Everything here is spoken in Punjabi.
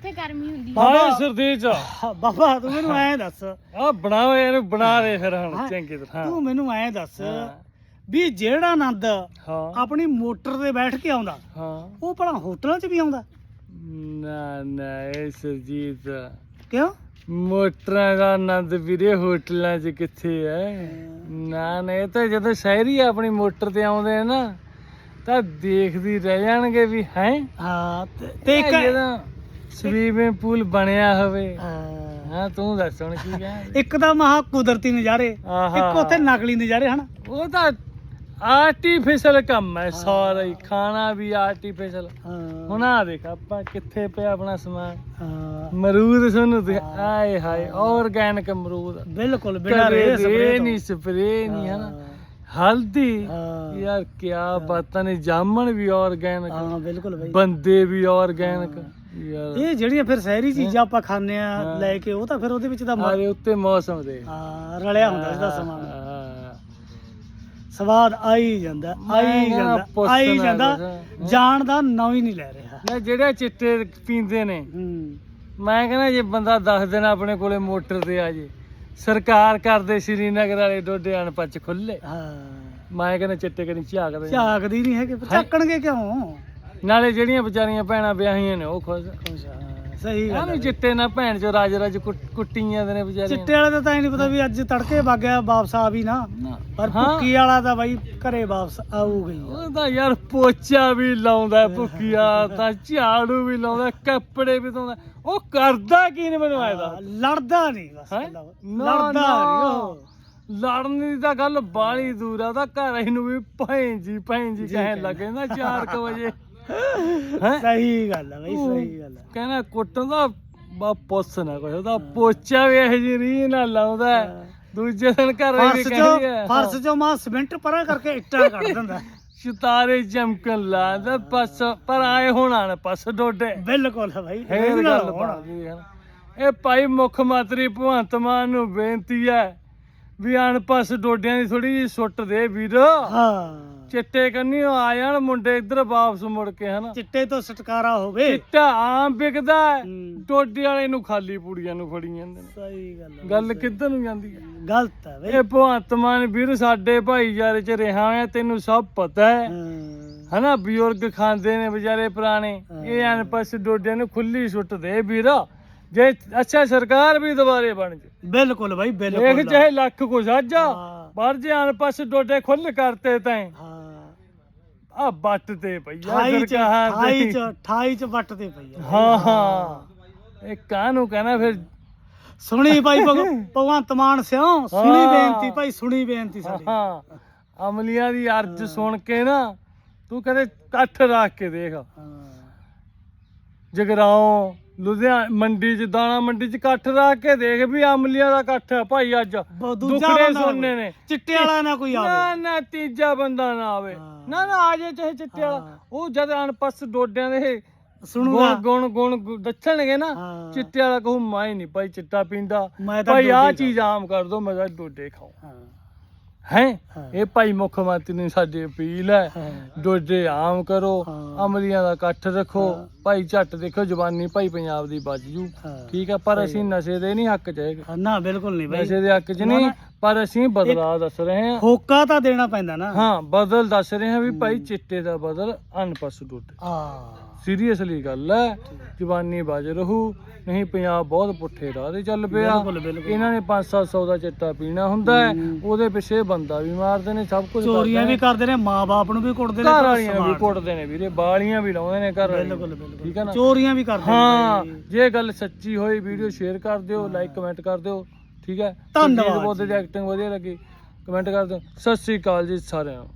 ਇੱਥੇ ਗਰਮੀ ਹੁੰਦੀ ਬਾਬਾ- ਹਾਂ ਸਰਦੀ ਚ ਹਾਂ, ਬਾਬਾ ਤੂੰ ਮੈਨੂੰ ਐਂ ਦੱਸ। ਆ ਬਣਾਓ ਇਹਨੂੰ ਬਣਾ ਦੇ ਫਿਰ ਹੁਣ ਹਾਂ, ਚੰਗੀ ਤਰ੍ਹਾਂ। ਤੂੰ ਮੈਨੂੰ ਐਂ ਦੱਸ ਹਾਂ। ਵੀ ਜਿਹੜਾ ਆਨੰਦ ਹਾਂ। ਆਪਣੀ ਮੋਟਰ ਤੇ ਬੈਠ ਕੇ ਆਉਂਦਾ ਹਾਂ। ਉਹ ਭਲਾ ਹੋਟਲਾਂ 'ਚ ਵੀ ਆਉਂਦਾ? ਨਾ ਨਾ ਇਹ ਸਰਜੀਤ। ਕਿਉਂ? ਮੋਟਰਾਂ ਦਾ ਆਨੰਦ ਵੀਰੇ ਹੋਟਲਾਂ 'ਚ ਕਿੱਥੇ ਹੈ। ਨਾ ਨਾ ਇਹ ਤਾਂ ਜਦੋਂ ਸ਼ਹਿਰੀ ਆਪਣੀ ਮੋਟਰ ਤੇ ਆਉਂਦੇ ਆ ਨਾ ਤਾਂ ਦੇਖਦੀ ਰਹਿ ਜਾਣਗੇ ਵੀ ਹੈ? ਹਾਂ ਤੇ- ਤੇ ਇੱਕ ਜਦੋਂ ਸਵੀਮਿੰਗ ਪੂਲ ਬਣਿਆ ਹੋਵੇ। ਹਾਂ, ਤੂੰ ਦੱਸ ਹੁਣ ਕੀ ਕਹਿ ਇੱਕ ਤਾਂ ਮਹਾ ਕੁਦਰਤੀ ਨਜ਼ਾਰੇ। ਇੱਕ ਉੱਥੇ ਨਕਲੀ ਨਜ਼ਾਰੇ ਹਨ? ਉਹ ਤਾਂ ਆਰਟੀਫੀਸ਼ਲ ਕੰਮ ਹੈ ਸਾਰਾ ਹੀ ਖਾਣਾ ਵੀ ਆਰਟੀਫੀਸ਼ਲ ਹੁਣ ਆ ਦੇਖ ਆਪਾਂ ਕਿੱਥੇ ਪਿਆ ਆਪਣਾ ਸਮਾਨ? ਮਰੂਦ ਸਾਨੂੰ ਆਏ ਹਾਏ ਆਰਗੈਨਿਕ ਅਮਰੂਦ। ਬਿਲਕੁਲ ਬਿਨਾਂ ਰੇ ਸਪਰੇ ਨਹੀਂ ਸਪਰੇ ਨਹੀਂ ਹਨਾ? ਹਲਦੀ। ਯਾਰ ਕੀ ਬਾਤਾਂ ਨੇ ਜਾਮਣ ਵੀ ਆਰਗੈਨਿਕ ਹਾਂ ਬਿਲਕੁਲ ਬਈ। ਬੰਦੇ ਵੀ ਆਰਗੈਨਿਕ ਯਾਰ। ਇਹ ਜਿਹੜੀਆਂ ਫਿਰ ਸ਼ਹਿਰੀ ਚੀਜ਼ਾਂ ਆਪਾਂ ਖਾਂਦੇ ਆ ਹਾਂ। ਲੈ ਕੇ ਉਹ ਤਾਂ ਫਿਰ ਉਹਦੇ ਵਿੱਚ ਤਾਂ ਮ- ਆਰੇ ਉੱਤੇ ਮੌਸਮ ਦੇ। ਹਾਂ ਰਲਿਆ ਹੁੰਦਾ ਇਸਦਾ ਸਮਾਨ। ਹਾਂ। ਸਵਾਦ ਆਈ ਜਾਂਦਾ ਮੈਂ ਕਿਹਾ ਜਾਂਦਾ ਪੁੱਛਣਾ ਆਈ ਜਾਂਦਾ। ਕੁਛ। ਜਾਣ ਦਾ ਨਾਂ ਹੀ ਨਹੀਂ ਲੈ ਰਿਹਾ। ਨਾ ਜਿਹੜੇ ਚਿੱਟੇ ਪੀਂਦੇ ਨੇ। ਹੂੰ। ਮੈਂ ਕਹਿੰਦਾ ਜੇ ਬੰਦਾ 10 ਦਿਨ ਆਪਣੇ ਕੋਲੇ ਮੋਟਰ ਤੇ ਆ ਜੇ। ਸਰਕਾਰ ਕਰਦੇ ਸ਼੍ਰੀਨਗਰ ਵਾਲੇ ਡੋਡੇ ਅਣਪੱਚ ਖੁੱਲੇ ਹਾਂ। ਮੈਂ ਕਹਿੰਦਾ ਚਿੱਟੇ ਕਰੀ ਝਾਕਦੇ ਨੇ। ਝਾਕਦੀ ਨਹੀਂ ਹੈਗੇ। ਝਾਕਣਗੇ ਕਿਉਂ? ਨਾਲੇ ਜਿਹੜੀਆਂ ਵਿਚਾਰੀਆਂ ਭੈਣਾਂ ਵਿਆਹੀਆਂ ਨੇ ਉਹ ਖੁਸ਼ ਸਹੀ ਗੱਲ ਆਵੇਂ ਹੈ। ਚਿੱਟੇ ਨਾ ਭੈਣ ਚੋ ਰਾਜ ਰਾਜ ਕੁੱਟ- ਕੁੱਟੀਆਂ ਦੇ ਨੇ ਵਿਚਾਰੀਆਂ ਚਿੱਟੇ ਵਾਲੇ ਦਾ ਤਾਂ ਇਹ ਨਹੀਂ ਪਤਾ ਵੀ ਅੱਜ ਤੜਕੇ ਵਗਿਆ ਵਾਪਸ ਆ ਵੀ ਨਾ ਨਾ। ਪਰ ਹਾਂ। ਭੁੱਕੀ ਵਾਲਾ ਤਾਂ ਬਾਈ ਘਰੇ ਵਾਪਸ ਆਊਗਾ ਹੀ ਉਹ ਤਾਂ ਯਾਰ ਪੋਚਾ ਵੀ ਲਾਉਂਦਾ ਭੁੱਕੀਆ ਤਾਂ ਝਾੜੂ ਵੀ ਲਾਉਂਦਾ ਕੱਪੜੇ ਵੀ ਧੋਂਦਾ ਉਹ ਕਰਦਾ ਕੀ ਨੇ ਮੈਨੂੰ ਆਇਆ ਹਾਂ, ਲੜਦਾ ਨਹੀਂ ਬਸ ਹੈਂ? ਗੱਲਾਂ। ਨਾ, ਲੜਦਾ ਨਾ। ਨਹੀਂ ਉਹ ਲੜਨ ਦੀ ਤਾਂ ਗੱਲ ਬਾਲੀ ਦੂਰ ਆ ਉਹਦਾ ਘਰ ਇਹਨੂੰ ਵੀ ਭੈਣ ਜੀ ਭੈਣ ਜੀ ਕਹਿਣਾ। ਲੱਗੇ ਨਾ 4 ਵਜੇ ਹੈਂ? ਸਹੀ ਗੱਲ ਹੈ ਬਈ ਸਹੀ ਗੱਲ ਹੈ ਕਹਿੰਦਾ ਕੁੱਟਣ ਦਾ ਬਾ ਪੁੱਛ ਨਾ ਕੁਛ ਉਹਦਾ ਪੋਚਾ ਵੀ ਇਹ ਜੀ ਰੀ ਨਾ ਲਾਉਂਦਾ ਹੈ। ਦੂਜੇ ਦਿਨ ਘਰ ਵੀ ਫਰਸ਼ ਚੋਂ ਕਹਿੰਦੀ ਹੈ ਫਰਸ਼ ਚੋਂ ਮਾਂ ਸਿਮੈਂਟ ਪਰਾਂ ਕਰਕੇ ਇੱਟਾਂ ਕੱਢ ਦਿੰਦਾ ਸਿਤਾਰੇ ਚਮਕਣ ਲਾਦਾ ਪਸ ਪਰ ਆਏ ਹੁਣ ਆਣ ਪਸ ਡੋਡੇ ਬਿਲਕੁਲ ਇਹਦੇ ਨਾਲ ਗੱਲ ਹੋਣਾ। ਬਣਦੀ ਹੈ ਨਾ। ਇਹ ਭਾਈ ਮੁੱਖ ਮੰਤਰੀ ਭਗਵੰਤ ਮਾਨ ਨੂੰ ਬੇਨਤੀ ਹੈ ਵੀ ਅਣਪਸ ਡੋਡਿਆਂ ਦੀ ਥੋੜੀ ਜਿਹੀ ਸੁੱਟ ਦੇ ਵੀਰ। ਹਾਂ। ਚਿੱਟੇ ਕੰਨੀ ਆ ਜਾਣ ਮੁੰਡੇ ਇੱਧਰ ਵਾਪਸ ਮੁੜ ਕੇ ਹਨਾ? ਚਿੱਟੇ ਤੋਂ ਛੁਟਕਾਰਾ ਹੋਵੇ। ਚਿੱਟਾ ਆਮ ਵਿਕਦਾ ਹੈ, ਹੂੰ। ਡੋਡੇ ਵਾਲੇ ਨੂੰ ਖਾਲੀ ਪੂੜੀਆਂ ਨੂੰ ਫੜੀ ਜਾਂਦੇ ਨੇ। ਸਹੀ ਗੱਲ ਗੱਲ ਕਿੱਧਰ ਨੂੰ ਜਾਂਦੀ ਹੈ? ਗਲਤ ਹੈ ਬਈ। ਇਹ ਭਗਵੰਤ ਮਾਨ ਵੀਰ ਸਾਡੇ ਭਾਈਚਾਰੇ ਚ ਰਿਹਾ ਹੈ ਤੈਨੂੰ ਸਭ ਪਤਾ ਹੈ। ਹਾਂ। ਹਨਾ ਬਜ਼ੁਰਗ ਖਾਂਦੇ ਨੇ ਵਿਚਾਰੇ ਪੁਰਾਣੇ। ਇਹ ਅਨਪਸ ਡੋਡਿਆਂ ਨੂੰ ਖੁੱਲੀ ਸੁੱਟ ਦੇ ਵੀਰਾ। ਜੇ ਅੱਛਾ ਸਰਕਾਰ ਵੀ ਦੁਬਾਰੇ ਬਣ ਜੇ। ਬਿਲਕੁਲ ਭਾਈ ਦੇਖ ਬਿਲਕੁਲ ਚਾਹੇ ਲੱਖ ਕੋ ਸਾਜਾ ਹਾਂ। ਪਰ ਜੇ ਅਨਪਸ ਡੋਡੇ ਖੁੱਲ ਕਰਤੇ ਤੈਂ ਹਾਂ। ਆ ਬੱਟ ਤੇ ਪਈਆ 28 ਚ ਸਰਕਾਰ 28 ਦੀ। ਚ 28 ਚ ਪਈ ਆ। ਹਾਂ ਹਾਂ। ਇਹ ਕਾਹਨੂੰ ਕਹਿਣਾ ਫਿਰ? ਸੁਣੀ ਭਾਈ ਭਗ- ਭਗਵੰਤ ਮਾਨ ਸਿਓ ਸੁਣੀ ਹਾਂ। ਬੇਨਤੀ ਭਾਈ ਸੁਣੀ ਬੇਨਤੀ ਸਾਡੀ। ਹਾਂ। ਅਮਲੀਆਂ ਦੀ ਅਰਜ਼ ਸੁਣ ਕੇ ਨਾ ਤੂੰ ਕਦੇ ਇਕੱਠ ਰੱਖ ਕੇ ਦੇਖ। ਹਾਂ। ਜਗਰਾਉਂ ਲੁਧਿਆਣਾ ਮੰਡੀ ਚ ਦਾਣਾ ਮੰਡੀ ਚ ਇਕੱਠ ਰੱਖ ਕੇ ਦੇਖ ਵੀ ਅਮਲੀਆਂ ਦਾ ਇਕੱਠ ਹੈ ਭਾਈ ਅੱਜ। ਦੂਜਾ ਦੁੱਖੜੇ ਬੰਦਾ ਸੁਣਨੇ ਨੇ। ਚਿੱਟੇ ਵਾਲਾ ਨਾ ਕੋਈ ਨਾ ਆਵੇ। ਨਾ ਤੀਜਾ ਬੰਦਾ ਨਾ ਆਵੇ। ਹਾਂ। ਨਾ ਨਾ ਆ ਜੇ ਚਾਹੇ ਚਿੱਟੇ ਵਾਲਾ। ਉਹ ਜਦ ਅਣਪਸ ਡੋਡਿਆਂ ਦੇ ਸੁਣੂਗਾ। ਗੁਣ ਗੁਣ ਗੁਣ ਦੱਸਣਗੇ ਨਾ ਹਾਂ। ਚਿੱਟੇ ਵਾਲਾ ਕਹੂ ਮੈਂ ਨਹੀਂ ਭਾਈ ਚਿੱਟਾ ਪੀਂਦਾ। ਮੈਂ ਤਾਂ ਭਾਈ ਆ ਡੋਡੇ ਚੀਜ਼ ਆਮ ਕਰ ਦੋ ਮੈਂ ਤਾਂ ਡੋਡੇ ਖਾਉ ਹਾਂ। ਹੈ। ਇਹ ਭਾਈ ਮੁੱਖ ਮੰਤਰੀ ਨੇ ਸਾਡੀ ਅਪੀਲ ਹੈ। ਡੋਡੇ ਆਮ ਕਰੋ। ਅਮਲੀਆਂ ਦਾ ਇਕੱਠ ਰੱਖੋ। ਭਾਈ ਝੱਟ ਦੇਖੋ ਜਵਾਨੀ ਭਾਈ ਪੰਜਾਬ ਦੀ ਬਚ ਜੂ। ਠੀਕ ਆ ਪਰ ਅਸੀਂ ਨਸ਼ੇ ਦੇ ਨਹੀਂ ਹੱਕ ਚ ਹੈਗੇ ਨਾ ਬਿਲਕੁਲ ਨਹੀਂ ਭਾਈ ਨਸ਼ੇ ਦੇ ਹੱਕ ਚ ਨਹੀਂ ਪਰ ਅਸੀਂ ਬਦਲਾਅ ਦੱਸ ਰਹੇ ਹਾਂ। ਹੋਕਾ ਤਾਂ ਦੇਣਾ ਪੈਂਦਾ ਨਾ। ਹਾਂ ਬਦਲ ਦੱਸ ਰਹੇ ਹਾਂ ਵੀ ਭਾਈ ਚਿੱਟੇ ਦਾ ਬਦਲ ਅਨਪਸ ਡੋਡੇ ਆ। ਸੀਰੀਅਸਲੀ ਗੱਲ ਹੈ ਜਵਾਨੀ ਬਚ ਰਹੂ ਨਹੀਂ ਪੰਜਾਬ ਬਹੁਤ ਪੁੱਠੇ ਰਾਹ ਤੇ ਚੱਲ ਪਿਆ। ਬਿਲਕੁਲ ਬਿਲਕੁਲ। ਇਹਨਾਂ ਨੇ 5-700 ਦਾ ਚਿੱਟਾ ਪੀਣਾ ਹੁੰਦਾ ਹੈ ਹੂੰ। ਉਹਦੇ ਪਿੱਛੇ ਬੰਦਾ ਵੀ ਮਾਰਦੇ ਨੇ ਸਭ ਕੁਝ ਚੋਰੀਆਂ ਵੀ ਕਰਦੇ ਨੇ ਮਾਂ-ਬਾਪ ਨੂੰ ਵੀ ਕੁੱਟਦੇ ਨੇ ਘਰ ਵਾਲੀਆਂ ਵੀ ਕੁੱਟਦੇ ਨੇ ਵੀਰੇ ਬਾਲੀਆਂ ਵੀ ਲਾਉਂਦੇ ਨੇ ਘਰ ਵਾਲੀਆਂ। ਬਿਲਕੁਲ ਨੂੰ। ਬਿਲਕੁਲ। ਠੀਕ ਹੈ ਨਾ? ਚੋਰੀਆਂ ਵੀ ਕਰਦੇ ਹਾਂ ਨੇ ਜੇ ਗੱਲ ਸੱਚੀ ਹੋਈ ਵੀਡੀਓ ਸ਼ੇਅਰ ਕਰ ਦਿਓ ਲਾਈਕ ਕਮੈਂਟ ਕਰ ਦਿਓ। ਠੀਕ ਹੈ? ਧੰਨਵਾਦ ਬੋਦੇ ਦੀ ਐਕਟਿੰਗ ਵਧੀਆ ਲੱਗੀ। ਕਮੈਂਟ ਕਰ ਦਿਓ ਸਤਿ ਸ੍ਰੀ ਅਕਾਲ ਜੀ ਸਾਰਿਆਂ ਨੂੰ।